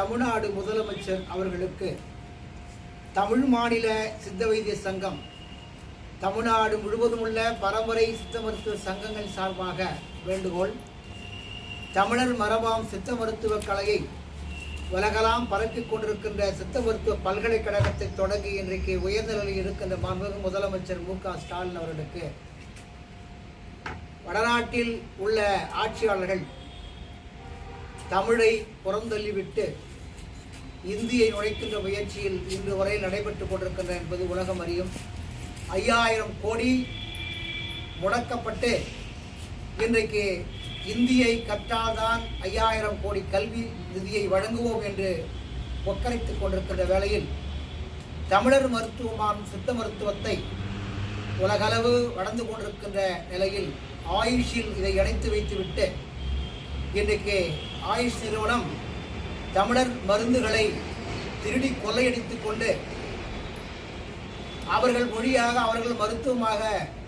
தமிழ்நாடு முதலமைச்சர் அவர்களுக்கு தமிழ் மாநில சித்த வைத்திய சங்கம் தமிழ்நாடு முழுவதும் உள்ள பரம்பரை சித்த மருத்துவ சங்கங்கள் சார்பாக வேண்டுகோள் தமிழர் மரபாம் சித்த மருத்துவக் கலையை உலகெல்லாம் பரப்பிக் கொண்டிருக்கின்ற சித்த மருத்துவ பல்கலைக்கழகத்தை தொடங்கி இன்றைக்கு உயர்நிலையில் இருக்கின்ற மாண்புமிகு முதலமைச்சர் மு க ஸ்டாலின் அவர்களுக்கு வடநாட்டில் உள்ள ஆட்சியாளர்கள் தமிழை புறந்தள்ளிவிட்டு இந்தியை நுழைக்கின்ற முயற்சியில் இன்று வரை நடைபெற்றுக் கொண்டிருக்கின்றன என்பது உலகம் அறியும். ஐயாயிரம் கோடி முடக்கப்பட்டு இன்றைக்கு இந்தியை கற்றால்தான் ஐயாயிரம் கோடி கல்வி நிதியை வழங்குவோம் என்று ஒக்கரைத்துக் கொண்டிருக்கின்ற வேளையில் தமிழர் மருத்துவமான சித்த மருத்துவத்தை உலகளவு வளர்ந்து கொண்டிருக்கின்ற நிலையில் ஆயுஷில் இதை இணைத்து வைத்துவிட்டு இன்றைக்கு ஆயுஷ் நிறுவனம் தமிழர் மருந்துகளை திருடி கொள்ளையடித்துக் கொண்டு அவர்கள் மொழியாக அவர்கள் மருத்துவமாக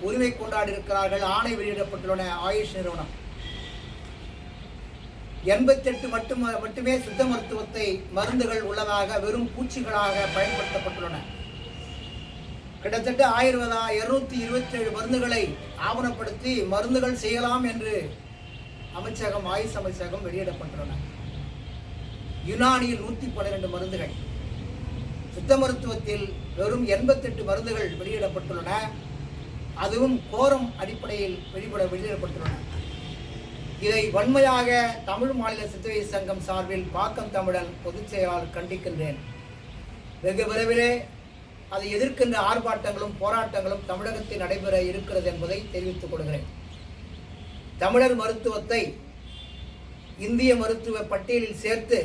உரிமை கொண்டாடி இருக்கிறார்கள் ஆணை வெளியிடப்பட்டுள்ளன. ஆயுஷ் நிறுவனம். எண்பத்தெட்டு மட்டும் மட்டுமே சித்த மருத்துவத்தை மருந்துகள் உள்ளதாக வெறும் பூச்சிகளாக பயன்படுத்தப்பட்டுள்ளன. கிட்டத்தட்ட ஆயுர்வேதா இருநூத்தி இருபத்தி ஏழு மருந்துகளை ஆவணப்படுத்தி மருந்துகள் செய்யலாம் என்று அமைச்சகம் ஆயுஷ் அமைச்சகம் வெளியிடப்பட்டுள்ளன. யுனானியில் நூற்றி பன்னிரெண்டு மருந்துகள். சித்த மருத்துவத்தில் வெறும் எண்பத்தெட்டு மருந்துகள் வெளியிடப்பட்டுள்ளன. அதுவும் கோரம் அடிப்படையில் வெளிப்பட வெளியிடப்பட்டுள்ளன. இதை வன்மையாக தமிழ் மாநில சித்தவை சங்கம் சார்பில் பாக்கம் தமிழன் பொதுச் செயலாளர் கண்டிக்கின்றேன். வெகு விரைவிலே அதை எதிர்க்கின்ற ஆர்ப்பாட்டங்களும் போராட்டங்களும் தமிழகத்தில் நடைபெற இருக்கிறது என்பதை தெரிவித்துக் கொள்கிறேன். தமிழர் மருத்துவத்தை இந்திய மருத்துவ பட்டியலில் சேர்த்து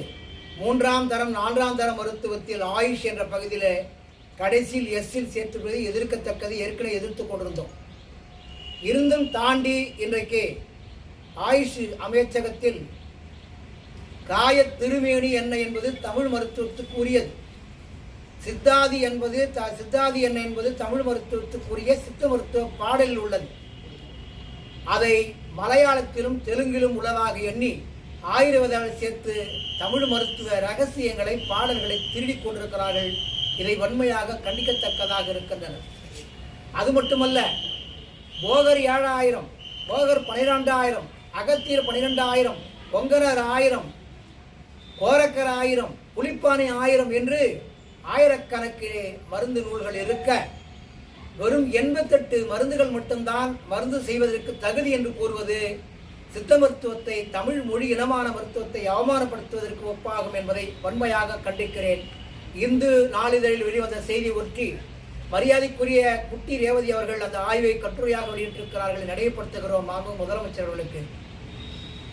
மூன்றாம் தரம் நான்காம் தரம் மருத்துவத்தில் ஆயுஷ் என்ற பகுதியில் கடைசியில் எஸ்ஸில் சேர்த்துள்ளதை எதிர்க்கத்தக்கது ஏற்கனவே எதிர்த்து கொண்டிருந்தோம். இருந்தும் தாண்டி இன்றைக்கு ஆயுஷ் அமைச்சகத்தில் காய திருமேனி என்ன என்பது தமிழ் மருத்துவத்துக்கு உரியது சித்தாதி என்பது த- சித்தாதி என்ன என்பது தமிழ் மருத்துவத்துக்குரிய சித்த மருத்துவ பாடலில் உள்ளது. அதை மலையாளத்திலும் தெலுங்கிலும் உள்ளதாக எண்ணி ஆயுர்வேதாவை சேர்த்து தமிழ் மருத்துவ ரகசியங்களை பாடல்களை திருடிக் கொண்டிருக்கிறார்கள். இதை வன்மையாக கண்டிக்கத்தக்கதாக இருக்கின்றன அது மட்டுமல்ல போகர் ஏழாயிரம் போகர் பனிரெண்டாயிரம் அகத்தியர் பனிரெண்டாயிரம் பொங்கரர் ஆயிரம் கோரக்கர் ஆயிரம் புலிப்பானை ஆயிரம் என்று ஆயிரக்கணக்கிலே மருந்து நூல்கள் இருக்க வெறும் எண்பத்தெட்டு மருந்துகள் மட்டும்தான் மருந்து செய்வதற்கு தகுதி என்று கூறுவது சித்த மருத்துவத்தை தமிழ் மொழி இனமான மருத்துவத்தை அவமானப்படுத்துவதற்கு ஒப்பாகும் என்பதை வன்மையாக கண்டிக்கிறேன். இந்து நாளிதழில் வெளிவந்த செய்தி ஒற்றி மரியாதைக்குரிய குட்டி ரேவதி அவர்கள் அந்த ஆய்வை கட்டுரையாக வெளியிட்டிருக்கிறார்கள் நடைபெறுத்துகிறோம். மாண்பு முதலமைச்சர் அவர்களுக்கு.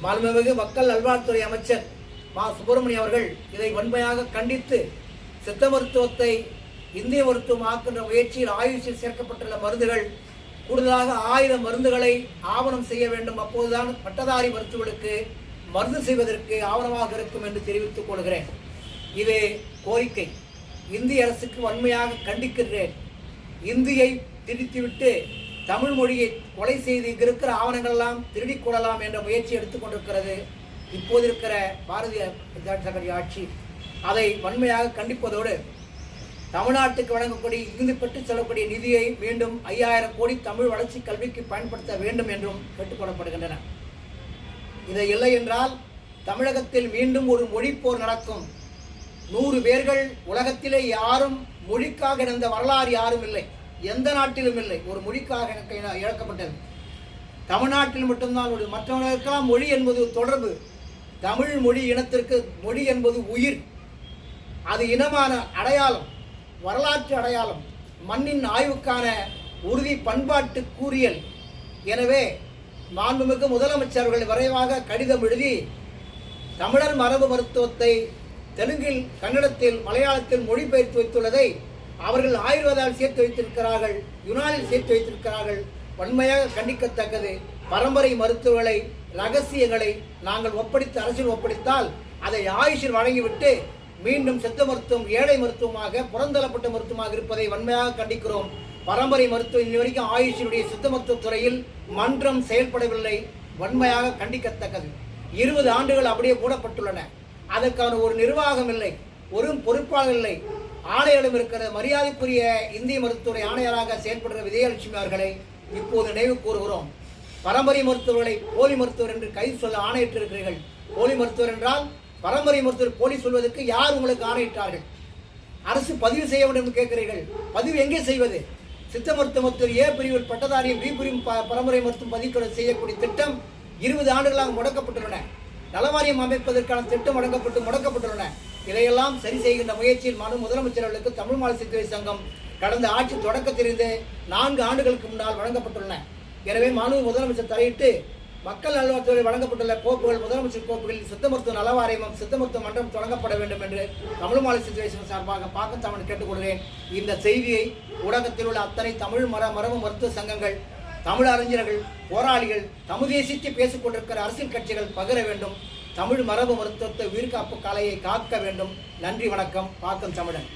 மாண்புமிகு மக்கள் நல்வாழ்வுத்துறை அமைச்சர் மா. சுப்பிரமணியம் அவர்கள் இதை வன்மையாக கண்டித்து சித்த மருத்துவத்தை இந்திய மருத்துவம் ஆக்கின்ற முயற்சியில் ஆயுஷில் சேர்க்கப்பட்டுள்ள மருந்துகள் கூடுதலாக ஆயிரம் மருந்துகளை ஆவணம் செய்ய வேண்டும். அப்போதுதான் பட்டதாரி மருத்துவர்களுக்கு மருந்து செய்வதற்கு ஆவணமாக இருக்கும் என்று தெரிவித்துக் கொள்கிறேன். இது கோரிக்கை இந்திய அரசுக்கு வன்மையாக கண்டிக்கின்றேன். இந்தியை திணித்துவிட்டு தமிழ் மொழியை கொலை செய்து இங்கு இருக்கிற ஆவணங்கள்லாம் திருடிக் கொள்ளலாம் என்ற முயற்சி எடுத்துக்கொண்டிருக்கிறது இப்போது இருக்கிற பாரதிய ஜனதா கட்சி ஆட்சி அதை வன்மையாக கண்டிப்பதோடு தமிழ்நாட்டுக்கு வழங்கக்கூடிய இருந்து பெற்று செல்லக்கூடிய நிதியை மீண்டும் ஐயாயிரம் கோடி தமிழ் வளர்ச்சி கல்விக்கு பயன்படுத்த வேண்டும் என்றும் கேட்டுக்கொள்ளப்படுகின்றன. இதை இல்லை என்றால் தமிழகத்தில் மீண்டும் ஒரு மொழிப்போர் நடக்கும். நூறு பேர்கள் உலகத்திலே யாரும் மொழிக்காக இழந்த வரலாறு யாரும் இல்லை. எந்த நாட்டிலும் இல்லை. ஒரு மொழிக்காக இழக்கப்பட்டது. தமிழ்நாட்டில் மட்டும்தான் ஒரு மற்றவர்களுக்கெல்லாம் மொழி என்பது தொடர்பு. தமிழ் மொழி இனத்திற்கு மொழி என்பது உயிர். அது இனமான அடையாளம். வரலாற்று அடையாளம் மண்ணின் ஆய்வுக்கான உறுதி பண்பாட்டு கூறியல். எனவே மாண்புமிகு முதலமைச்சர்கள் விரைவாக கடிதம் எழுதி தமிழர் மரபு மருத்துவத்தை தெலுங்கில் கன்னடத்தில் மலையாளத்தில் மொழிபெயர்த்து வைத்துள்ளதை அவர்கள் ஆயுர்வேதால் சேர்த்து வைத்திருக்கிறார்கள் யுனானில் சேர்த்து வைத்திருக்கிறார்கள். வன்மையாக கண்டிக்கத்தக்கது. பரம்பரை மருத்துவங்களை ரகசியங்களை நாங்கள் ஒப்படைத்து அரசியல் ஒப்படைத்தால் அதை ஆயுஷில் வழங்கிவிட்டு மீண்டும் சித்த மருத்துவம் ஏழை மருத்துவமாக புறந்தள்ளப்பட்ட மருத்துவமாக இருப்பதை வன்மையாக கண்டிக்கிறோம். பரம்பரை மருத்துவம் இன்ன வரைக்கும் ஆயுஷினுடைய சித்த மருத்துவ துறையில் மன்றம் செயல்படவில்லை. வன்மையாக கண்டிக்கத்தக்கது. இருபது ஆண்டுகள் அப்படியே மூடப்பட்டுள்ளன. அதற்கான ஒரு நிர்வாகம் இல்லை. ஒரு பொறுப்பாளர் இல்லை. ஆணையரும் இருக்கிற மரியாதைக்குரிய இந்திய மருத்துவரை ஆணையராக செயல்படுகிற விஜயலட்சுமி அவர்களை இப்போது நினைவு கூறுகிறோம். பரம்பரை மருத்துவர்களை போலி மருத்துவர் என்று கை சொல்ல ஆணையிட்டிருக்கிறீர்கள் போலி மருத்துவர் என்றால் பரம்பரை மருத்துவர் போலீஸ் சொல்வதற்கு யார் உங்களுக்கு ஆணையிட்டார்கள் அரசு பதிவு செய்ய வேண்டும் என்று கேட்கிறீர்கள். பதிவு எங்கே செய்வது? சித்த மருத்துவ மருத்துவர் ஏ பிரிவில் பட்டதாரியும் பி பிரிவு ப- பரம்பரை மருத்துவம் பதிவு செய்யக்கூடிய திட்டம் இருபது ஆண்டுகளாக முடக்கப்பட்டுள்ளன. நலவாரியம் அமைப்பதற்கான திட்டம் வழங்கப்பட்டு முடக்கப்பட்டுள்ளன. இதையெல்லாம் சரி செய்கின்ற முயற்சியில் மனு முதலமைச்சர்களுக்கு தமிழ் மாநில சித்துவை சங்கம் கடந்த ஆட்சி தொடக்கத்திலிருந்து நான்கு ஆண்டுகளுக்கு முன்னால் வழங்கப்பட்டுள்ளன. எனவே மனு முதலமைச்சர் தலையிட்டு மக்கள் நல்வாழ்வுத்துறை வழங்கப்பட்டுள்ள கோப்புகள் முதலமைச்சர் கோப்புகளில் சித்த மருத்துவ நலவாரியமும் சித்த மருத்துவ மன்றம் தொடங்கப்பட வேண்டும் என்று தமிழ் மாநில சிச்சுவேஷன் சார்பாக பார்க்க கேட்டுக்கொள்கிறேன். இந்த செய்தியை ஊடகத்தில் உள்ள அத்தனை தமிழ் மர மரபு மருத்துவ சங்கங்கள் தமிழ் அறிஞர்கள் போராளிகள் தமிழ் தேசித்து பேசிக்கொண்டிருக்கிற அரசியல் கட்சிகள் பகிர வேண்டும். தமிழ் மரபு மருத்துவத்தை உயிர்காப்பு கலையை காக்க வேண்டும். நன்றி வணக்கம். பாக்கம் தமிழன்.